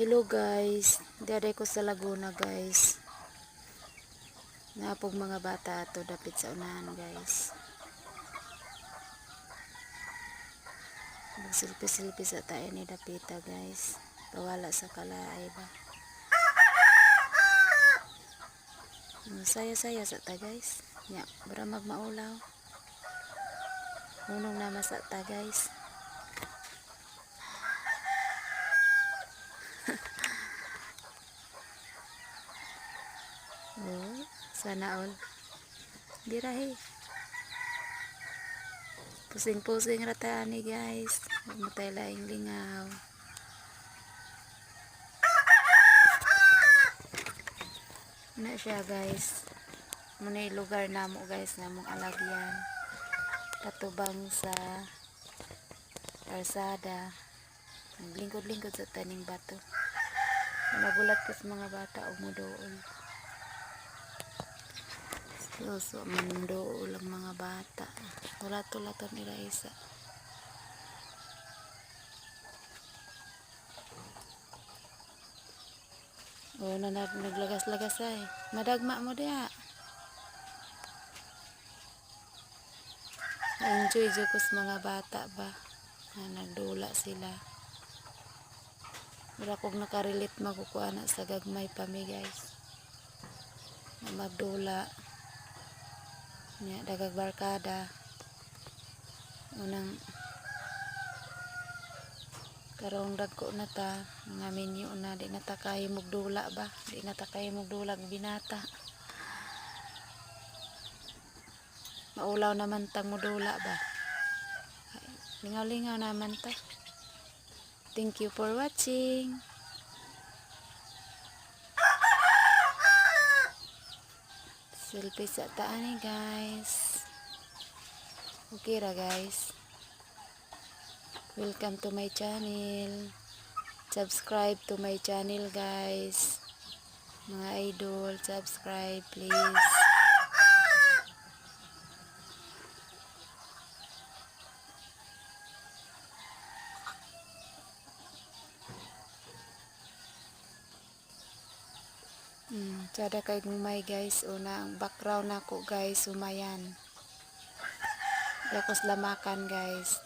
Hello guys, dere ko sa Laguna guys. Napog mga bata ato dapit sa unahan guys. Magsilpi-silpi sa tayo ni Dapita guys. Pawala sa kalaay ba. Mm, Saya-saya sa ta guys. Nya, bara magmaulaw. Unong nama sa ta guys. Oh, sana all. Dirahi. Pusing-pusing rata ni guys. Huwag mo laing lingaw. Na siya guys. Muna yung lugar na mo guys na mong alagyan. Katubang sa karsada. Lingkod-lingkod sa taning bato. Nagulat ko sa mga bata umudoon. So, so mundo lang mga bata. Tulat-tulatan nila isa. O, na nag naglagas-lagas ay. Madagma mo diya. Enjoy sa mga bata ba. Na nagdula sila. Wala kong nakarelate makukuha na sa gagmay pa mi guys. Na magdula. Nya dagag barkada. Unang karong dagko na ta nga minyo na di na ta kahimog dula ba? Di na ta kahimog dulag binata. Maulaw naman tang mudula ba? Lingaw-lingaw naman ta. Thank you for watching selfie sa taan ni guys? Okay ra guys. Welcome to my channel. Subscribe to my channel guys. Mga idol subscribe please Hmm, sada kay gumay guys una ang background nako guys sumayan. Lakos lamakan guys.